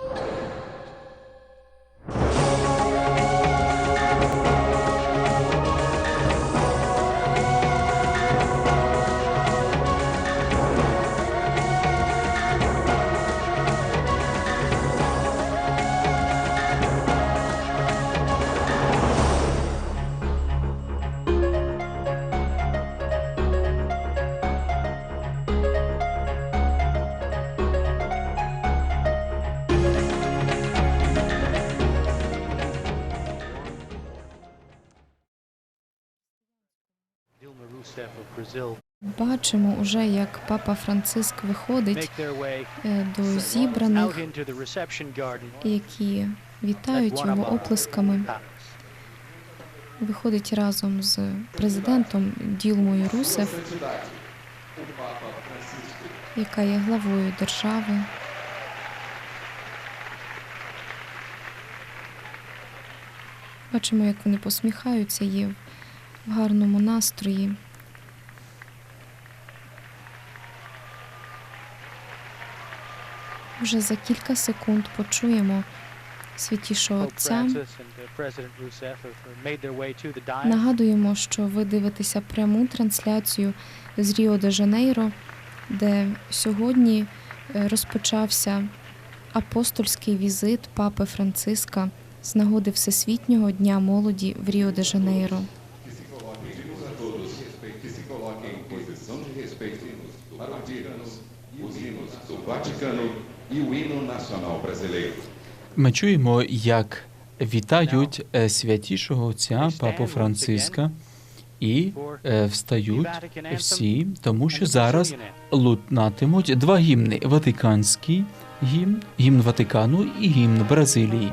you Бачимо уже, як папа Франциск виходить е, до зібраних, які вітають його оплесками. Виходить разом з президентом Ділмою Русев, яка є главою держави. Бачимо, як вони посміхаються, є в гарному настрої. Вже за кілька секунд почуємо святішого Отця. Uh, dais. Нагадуємо, що ви дивитеся пряму трансляцію з Ріо де Жанейро, де сьогодні е, розпочався апостольський візит папи Франциска з нагоди Всесвітнього дня молоді в Ріо де Жанейро. Vaticano e o hino nacional brasileiro. Ми чуємо, як вітають е, святішого отця Папу Франциска і е, встають всі, тому що зараз лунатимуть два гімни: Ватиканський гімн, гімн Ватикану і гімн Бразилії.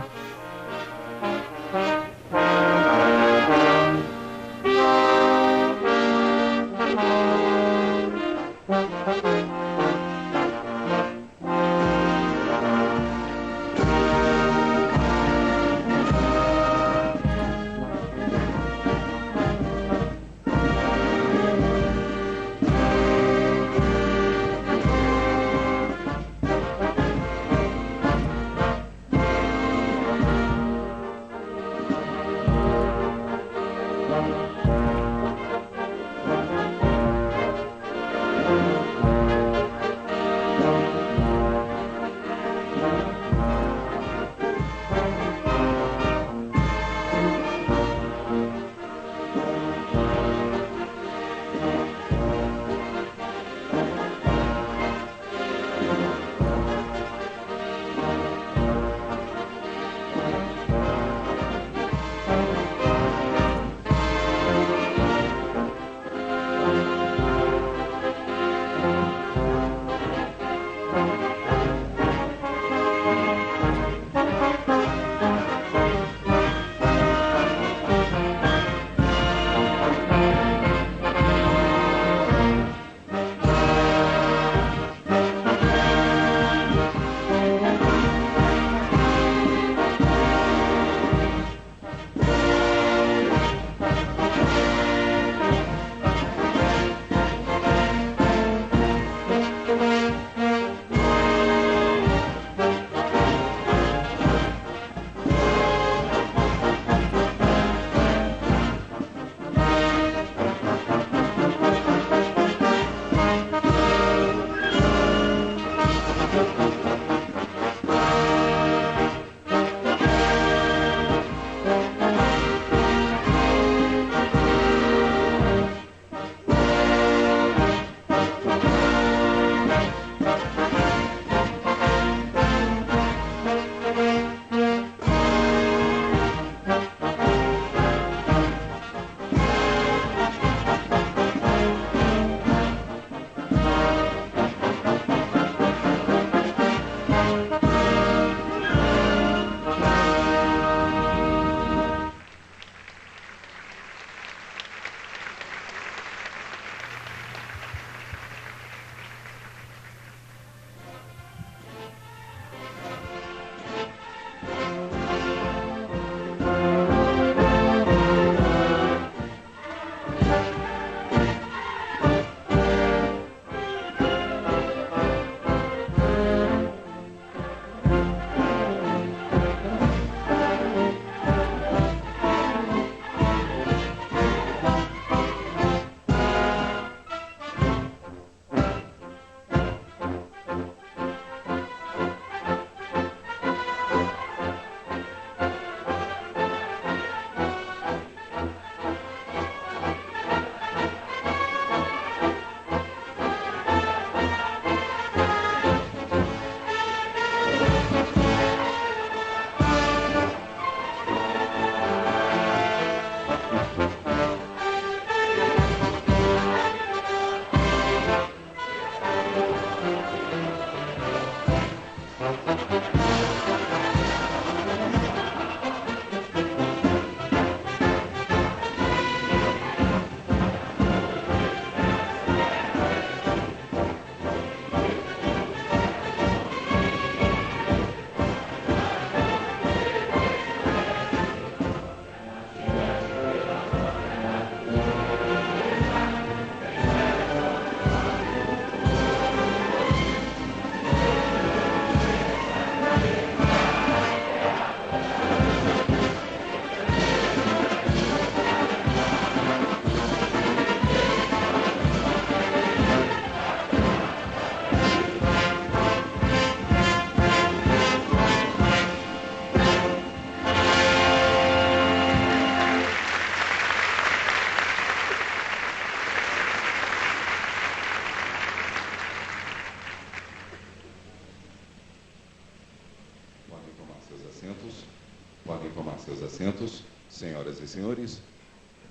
Senhores,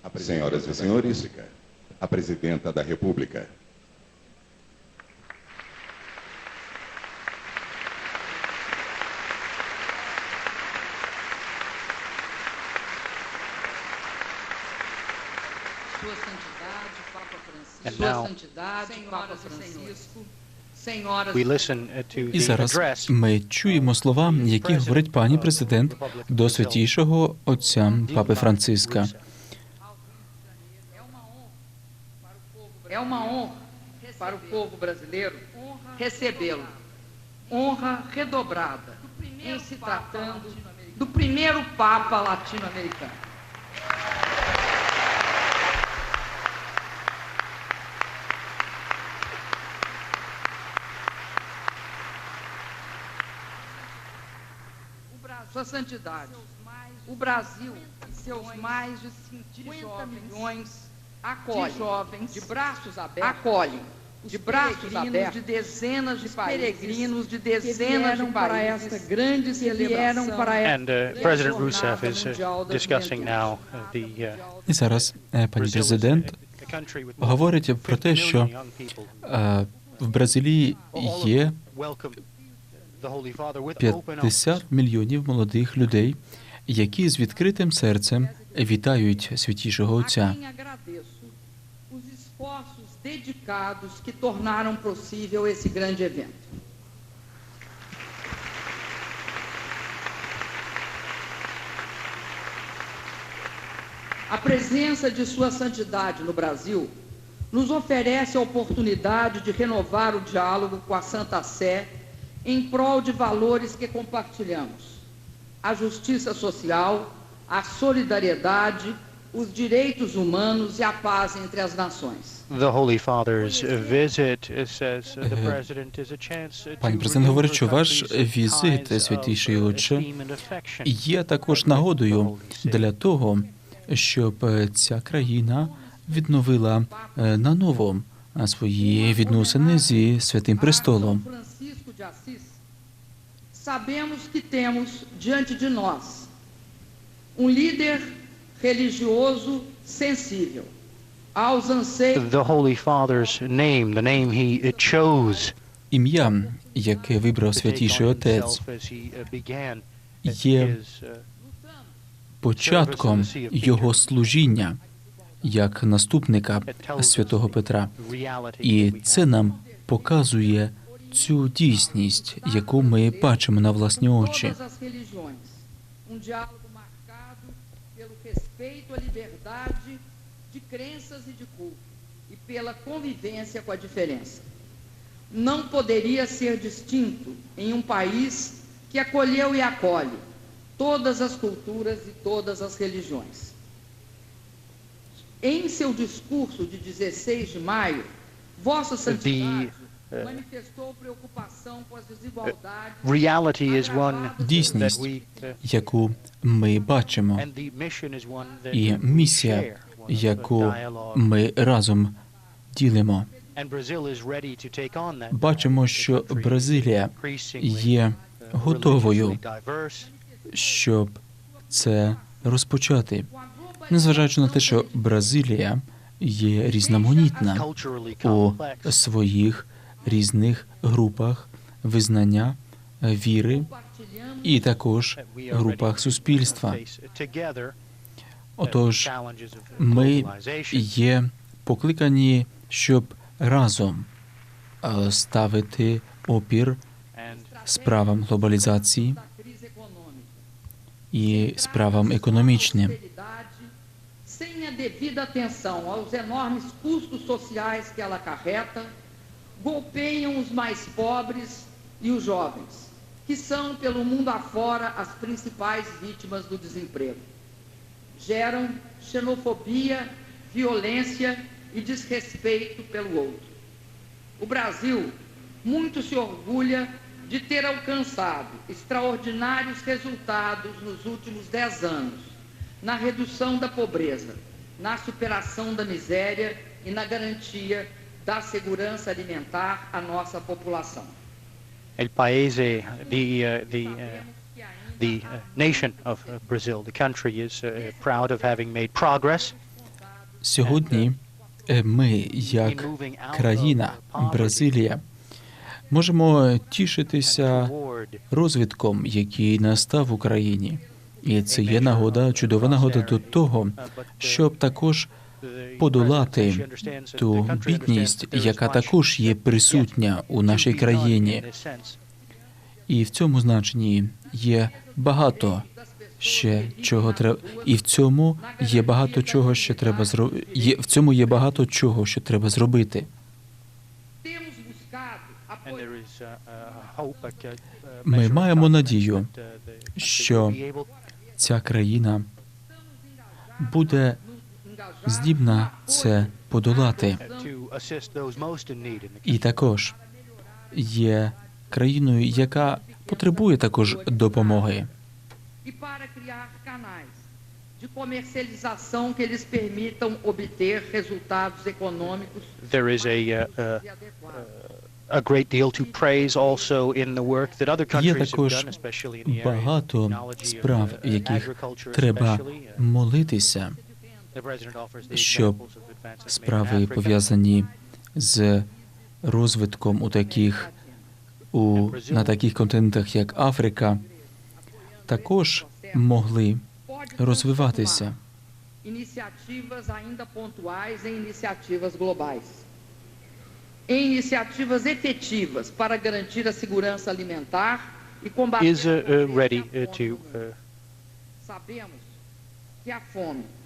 a senhoras e senhores, a presidenta da República. Sua Santidade, Papa Francisco. And Sua Santidade, Papa Francisco. Uh, І зараз ми чуємо слова, які говорить пані президент до святішого отця Папи Франциска. honra para o povo brasileiro recebê-lo. Honra redobrada em se tratando do primeiro Papa latino-americano. Sua Santidade, o Brasil e seus mais de 50 milhões acolhe, de jovens de braços abertos, acolhe de braços abertos de dezenas de peregrinos de dezenas de para esta grande celebração para And uh, President Rousseff is uh, discussing now uh, the uh, І зараз е, пані Brazil is президент a- a country with говорить про те, 50 що million young people. е, в Бразилії All of є 50 мільйонів молодих людей, які з відкритим серцем вітають святішого a отця. quem agradeço os esforços dedicados que tornaram possível esse grande evento. A presença de Sua Santidade no Brasil nos oferece a oportunidade de renovar o diálogo com a Santa Sé em prol de valores que compartilhamos: a justiça social, a solidariedade, os direitos humanos e a paz entre as nações. The Holy Father's uh, visit uh, says uh, the Е, president is a chance uh, пані президент говорить, що ваш візит, святіший uh, отче, Є також нагодою для того, щоб е, ця країна відновила е, наново е, свої відносини зі святим престолом. De Assis, sabemos que temos diante de nós um líder religioso sensível aos anseios The Holy Father's name, the name he uh, chose Ім'я, яке вибрав святіший отець, uh, є uh, початком його служіння як наступника святого Петра. І це нам показує цю дійсність, яку ми бачимо на власні очі. todas as religiões. Um diálogo marcado pelo respeito à liberdade de crenças e de culto e pela convivência com a diferença. Não poderia ser distinto em um país que acolheu e acolhe todas as culturas e todas as religiões. Em seu discurso de 16 de maio, Vossa Santidade uh, Дійсність, we uh, яку ми бачимо, and the mission is one that і we місія, яку ми разом ділимо. And Brazil is ready to take on that Бачимо, що Бразилія є uh, готовою, щоб це розпочати. Незважаючи на те, що Бразилія є різноманітна у своїх різних групах визнання е, віри і також групах суспільства. uh, Отож, ми є покликані, щоб разом е, ставити опір справам глобалізації і справам економічним. Sem a devida atenção aos enormes custos sociais que ela acarreta, golpeiam os mais pobres e os jovens, que são, pelo mundo afora, as principais vítimas do desemprego. Geram xenofobia, violência e desrespeito pelo outro. O Brasil muito se orgulha de ter alcançado extraordinários resultados nos últimos dez anos na redução da pobreza, na superação da miséria e na garantia da segurança alimentar à nossa população. El Paese, the, uh, the, uh, the uh, nation of uh, Brazil, the country is uh, proud of having made progress Сьогодні е, ми, як країна Бразилія, можемо тішитися розвитком, який настав в Україні. І це є нагода, чудова нагода до того, uh, uh, щоб також подолати ту бідність, яка також є присутня у нашій країні. І в цьому значенні є багато ще чого треба, і в цьому є багато чого, що треба зробити. В цьому є багато чого, що треба зробити. Ми маємо надію, що Ця країна буде здібна це подолати. І також є країною, яка потребує також допомоги. e de comercialização que lhes permitam obter resultados econômicos There is a, uh, uh, e a great deal to praise also in the work that other countries have done, especially in the area of technology, справ, uh, яких agriculture especially. Uh, молитися, the president offers the щоб examples of advances made in справи Africa. пов'язані з розвитком у таких у на таких континентах, як Африка, також могли Pode розвиватися. transformar Iniciativas ainda pontuais em iniciativas globais. Em iniciativas efetivas para garantir a segurança alimentar e combater Is uh, a uh, pobreza ready e a uh, fome to no mundo. uh, Sabemos que a fome e a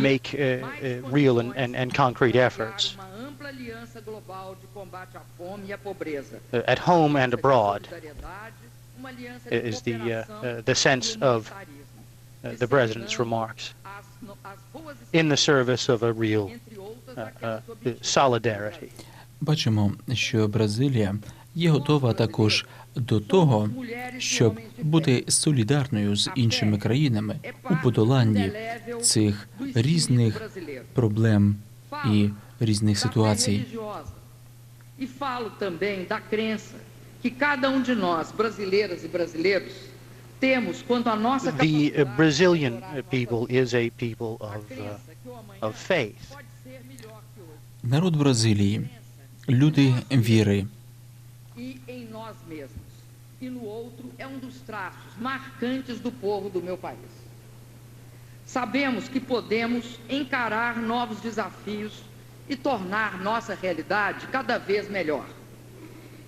make uh, uh, real and, and, and concrete efforts uma ampla aliança global de combate à fome e à pobreza. uh, at home and abroad. Solidariedade, uma aliança de is the, uh, cooperação uh, the sense e of, humanitarismo, uh, the president's remarks as, no- as boas in the service of a real entre outras, uh, uh, aquelas uh, objetivas solidarity. Бачимо, що Бразилія є готова також до того, щоб бути солідарною з іншими країнами у подоланні цих різних проблем і різних ситуацій. E falo também da crença que cada um de nós, brasileiras e brasileiros, temos quanto à nossa The uh, Brazilian uh, people is a people of, uh, of faith. Народ Бразилії, люди віри, e em nós mesmos. E no outro é um dos traços marcantes do povo do meu país. Sabemos que podemos encarar novos desafios e tornar nossa realidade cada vez melhor.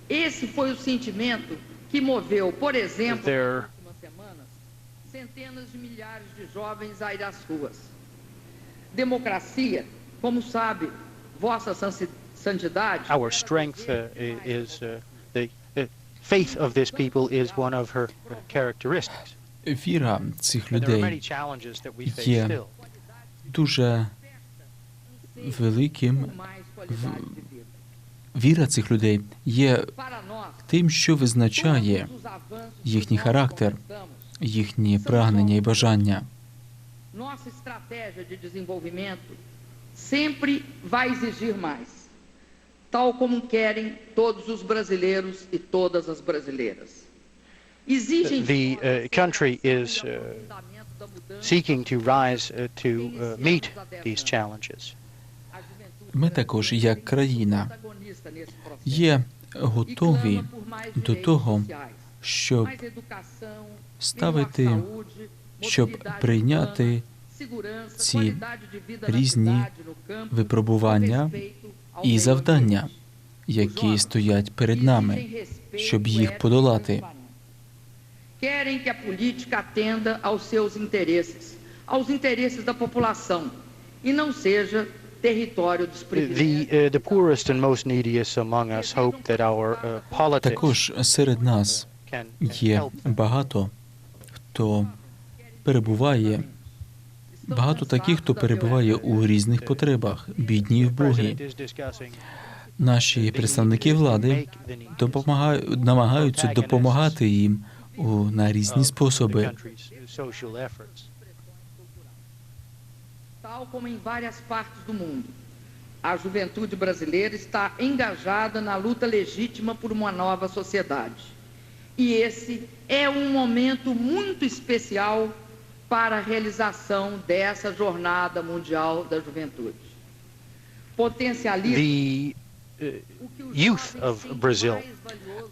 Esse foi o sentimento que moveu, por exemplo, There- nas semanas, centenas de milhares de jovens a ir às ruas. Democracia, como sabe, Vossa Santidade, Our strength uh, is uh, faith of this people is one of her uh, characteristics. віра цих людей є дуже великим. Віра цих людей є тим, що визначає їхній характер, їхні прагнення і бажання. nossa estratégia de desenvolvimento sempre vai exigir mais, tal como querem todos os brasileiros e todas as brasileiras. Exigem The uh, country is uh, seeking to rise uh, to uh, meet these challenges. Ми також, як країна, є E готові до того, щоб ставити, щоб прийняти ці різні випробування і завдання, які стоять перед нами, щоб їх подолати. Querem que a política atenda aos seus interesses, aos interesses da população, e não seja território dos The, uh, the poorest and most neediest among us hope that our uh, також серед нас є багато хто перебуває, багато таких, хто перебуває у різних потребах, бідні is discussing Наші представники влади намагаються допомагати їм на різні способи. Tal como em várias partes do mundo, a juventude brasileira está engajada na luta legítima nova sociedade. E um para a realização dessa Jornada Mundial da Juventude. Potencializa uh, youth of Brazil.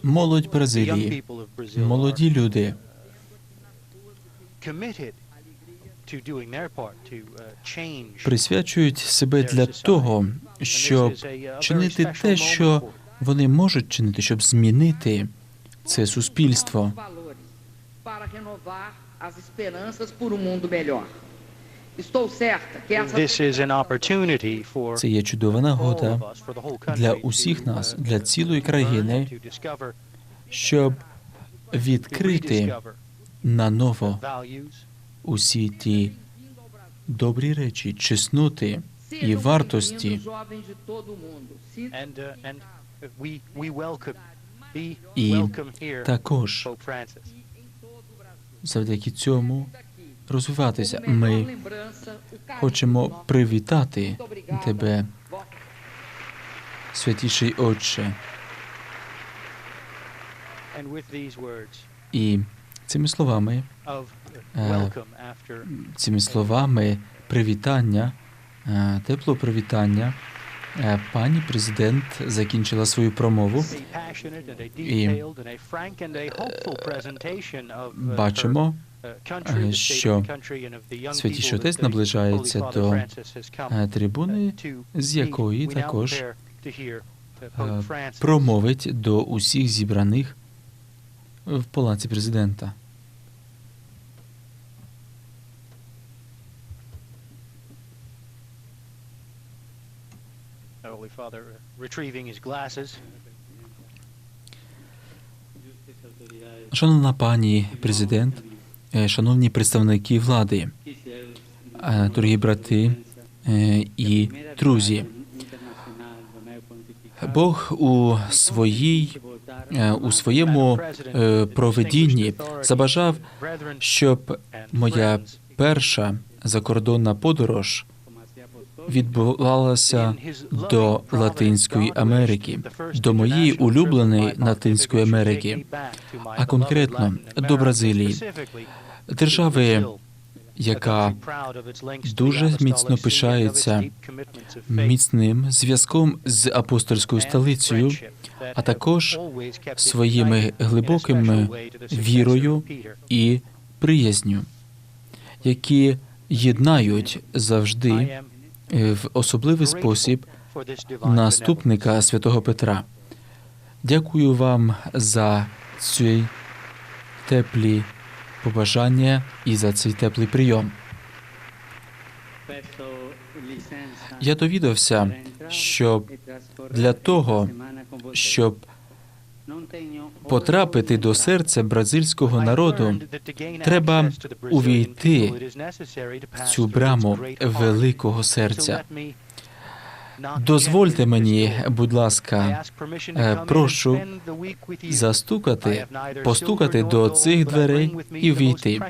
Молодь Бразилії, молоді люди uh, присвячують себе для того, щоб uh, чинити те, що вони можуть чинити, щоб змінити це суспільство. As esperanças por um mundo melhor. Estou certa que essa This is an opportunity for Це є чудова нагода для to, усіх нас, uh, для цілої to країни, learn, to discover, щоб to відкрити наново усі ті добрі речі, чесноти і вартості. uh, І також. Завдяки цьому розвиватися. Ми хочемо привітати тебе, святіший Отче. І цими словами, after цими словами привітання, е, теплого привітання, е, пані президент закінчила свою промову. І, uh, Бачимо, uh, що Святіший Отець наближається до е, трибуни, uh, з якої також uh, е, промовить до усіх зібраних в палаці президента. Holy Father retrieving his glasses. Шановна пані президент, е, шановні представники влади, е, дорогі брати е, і друзі, Бог у своїй у своєму проведінні забажав, щоб моя перша закордонна подорож відбувалася до Латинської Америки, до моєї улюбленої Латинської Америки, а конкретно до Бразилії, держави, яка дуже міцно пишається міцним зв'язком з апостольською столицею, а також своїми глибокими вірою і приязню, які єднають завжди в особливий спосіб наступника святого Петра. Дякую вам за ці теплі побажання і за цей теплий прийом. Я довідався, що для того, щоб потрапити до серця бразильського народу, треба увійти в цю браму великого серця. Дозвольте мені, будь ласка, е, прошу застукати, постукати до цих дверей і війти.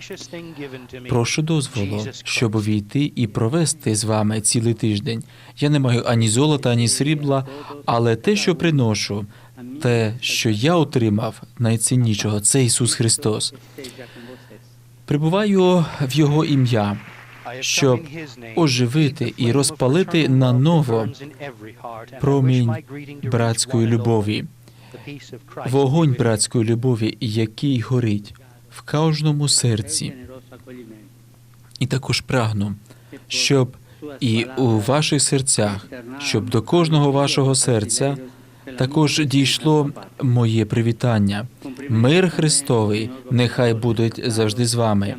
Прошу дозволу, щоб увійти і провести з вами цілий тиждень. Я не маю ані золота, ані срібла, але те, що приношу, те, що я отримав найціннішого, це Ісус Христос. Прибуваю в Його ім'я, щоб оживити і розпалити наново промінь братської любові, вогонь братської любові, який горить в кожному серці. І також прагну, щоб і у ваших серцях, щоб до кожного вашого серця також дійшло моє привітання. Мир Христовий нехай буде завжди з вами.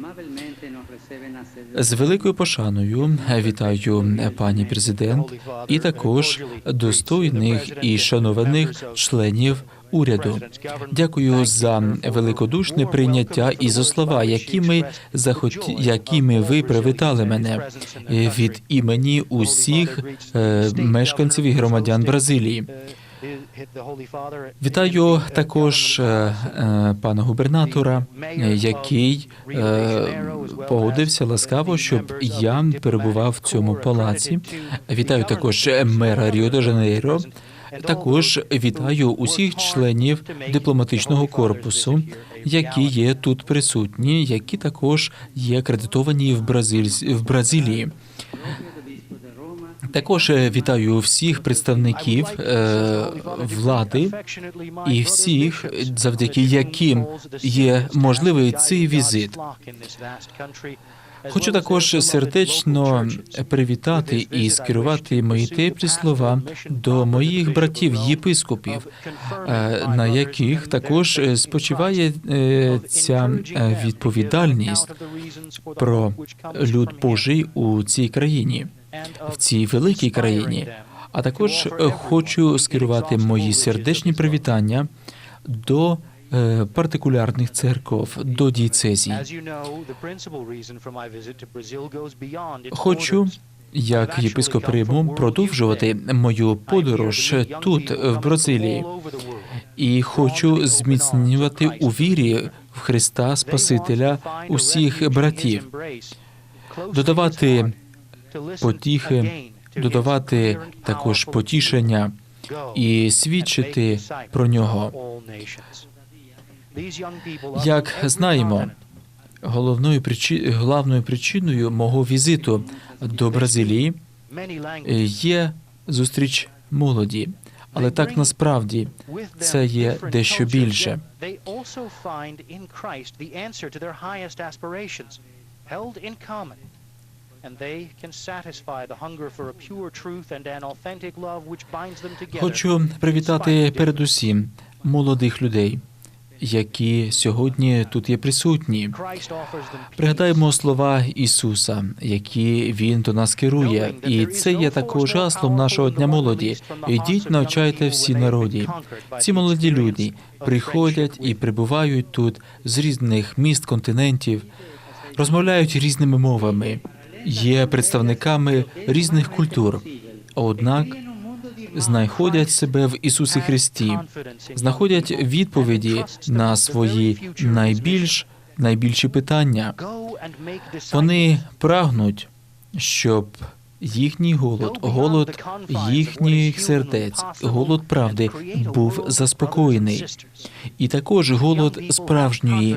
З великою пошаною вітаю пані президент і також достойних і шанованих членів уряду. Дякую за великодушне прийняття і за слова, якими захоті... якими ви привітали мене від імені усіх е, мешканців і громадян Бразилії. Вітаю також е, е, пана губернатора, який е, погодився ласкаво, щоб я перебував в цьому палаці. Вітаю також мера Ріо де Жанейро. Також вітаю усіх членів дипломатичного корпусу, які є тут присутні, які також є акредитовані в Бразиль... в Бразилії. Також е, вітаю всіх представників е, влади і всіх, завдяки яким є можливий цей візит. Хочу також сердечно привітати і скерувати мої теплі слова до моїх братів єпископів, е, на яких також е, спочиває ця відповідальність про люд Божий у цій країні, в цій великій країні. А також е, хочу скерувати мої сердечні привітання до е, партикулярних церков, до дієцезій. Хочу, як єпископ Риму, продовжувати мою подорож тут, в Бразилії, і хочу зміцнювати у вірі в Христа Спасителя усіх братів, додавати потіхи, додавати також потішення і свідчити про нього. Як знаємо, головною причи... головною причиною мого візиту до Бразилії є зустріч молоді, але так насправді це є дещо більше. Хочу привітати передусім молодих людей, які сьогодні тут є присутні. Пригадаємо слова Ісуса, які Він до нас керує, і це є також гаслом нашого дня молоді. Ідіть, навчайте всі народі. Ці молоді люди приходять і прибувають тут з різних міст, континентів, розмовляють різними мовами, є представниками різних культур. Однак знаходять себе в Ісусі Христі, знаходять відповіді на свої найбільш найбільші питання. Вони прагнуть, щоб їхній голод, голод їхніх сердець, голод правди був заспокоєний, і також голод справжньої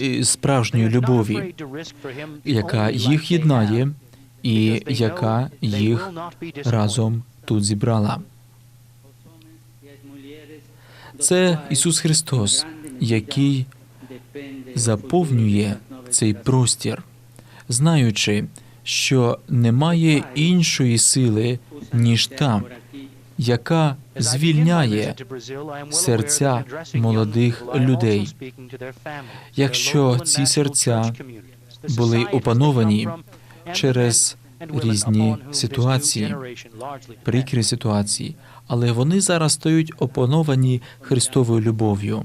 е, справжньої любові, яка їх єднає і яка їх разом тут зібрала. Це Ісус Христос, який заповнює цей простір, знаючи, що немає іншої сили, ніж та, яка звільняє серця молодих людей. Якщо ці серця були опановані через різні ситуації, прикрі ситуації, але вони зараз стають опановані Христовою любов'ю.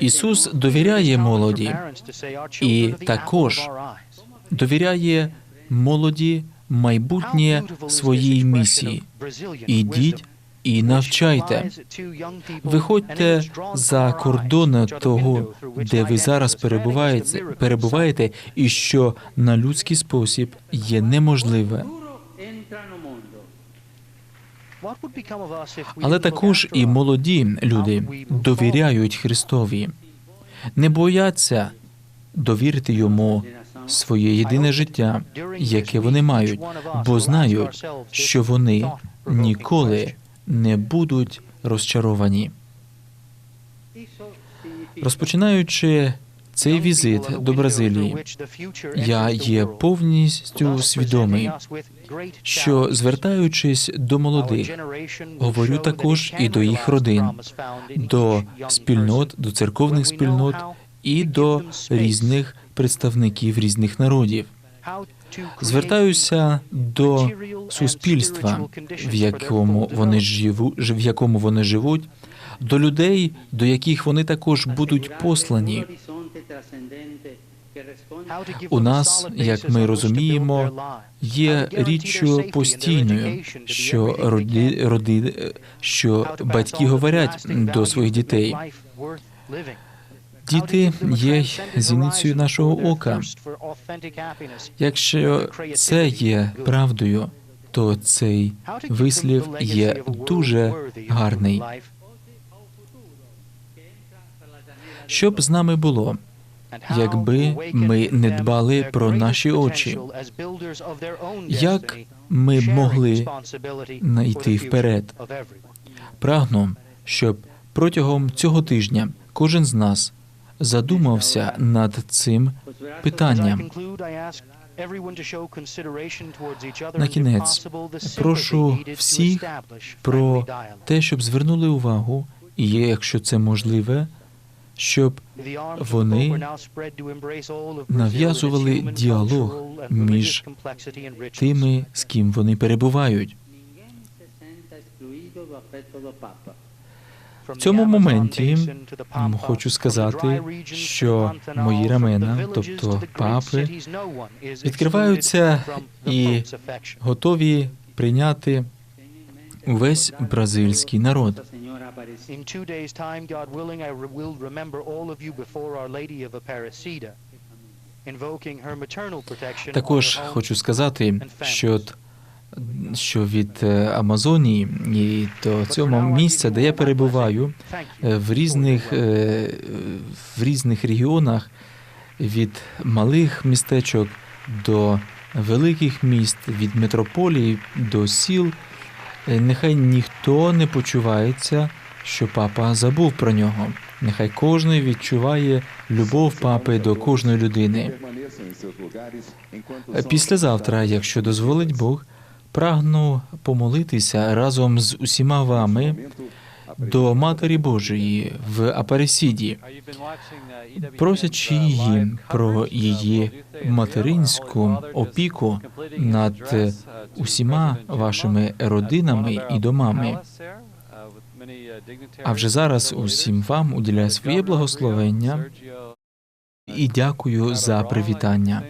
Ісус довіряє молоді і також довіряє молоді майбутнє своїй місії. Ідіть і навчайте. Виходьте за кордони того, де ви зараз перебуваєте, перебуваєте, і що на людський спосіб є неможливе. Але також і молоді люди довіряють Христові, не бояться довірити йому своє єдине життя, яке вони мають, бо знають, що вони ніколи не будуть розчаровані. Розпочинаючи цей візит до Бразилії, я є повністю свідомий, що звертаючись до молодих, говорю також і до їх родин, до спільнот, до церковних спільнот і до різних представників різних народів. Звертаюся до суспільства, в якому вони живу, ж- в якому вони живуть, до людей, до яких вони також будуть послані. У нас, як ми розуміємо, Є річчю постійною, що роди, роди, що батьки говорять до своїх дітей. Діти є зіницею нашого ока. Якщо це є правдою, то цей вислів є дуже гарний. Що б з нами було, якби ми не дбали про наші очі? Як ми могли найти вперед? Прагну, щоб протягом цього тижня кожен з нас задумався над цим питанням. На кінець прошу всіх Про те, щоб звернули увагу, і якщо це можливе, щоб вони нав'язували діалог між тими, з ким вони перебувають. В цьому моменті хочу сказати, що мої рамена, тобто папи, відкриваються і готові прийняти увесь бразильський народ. Також хочу сказати, що. Що від е, Амазонії і до цього місця, де я перебуваю, е, в різних, е, в різних регіонах, від малих містечок до великих міст, від метрополії до сіл, нехай ніхто не почувається, що папа забув про нього. Нехай кожен відчуває любов папи до кожної людини. Післязавтра, якщо дозволить Бог, прагну помолитися разом з усіма вами до Матері Божої в Апаресіді, просячи її про її материнську опіку над усіма вашими родинами і домами. А вже зараз усім вам уділяю своє благословення і дякую за привітання.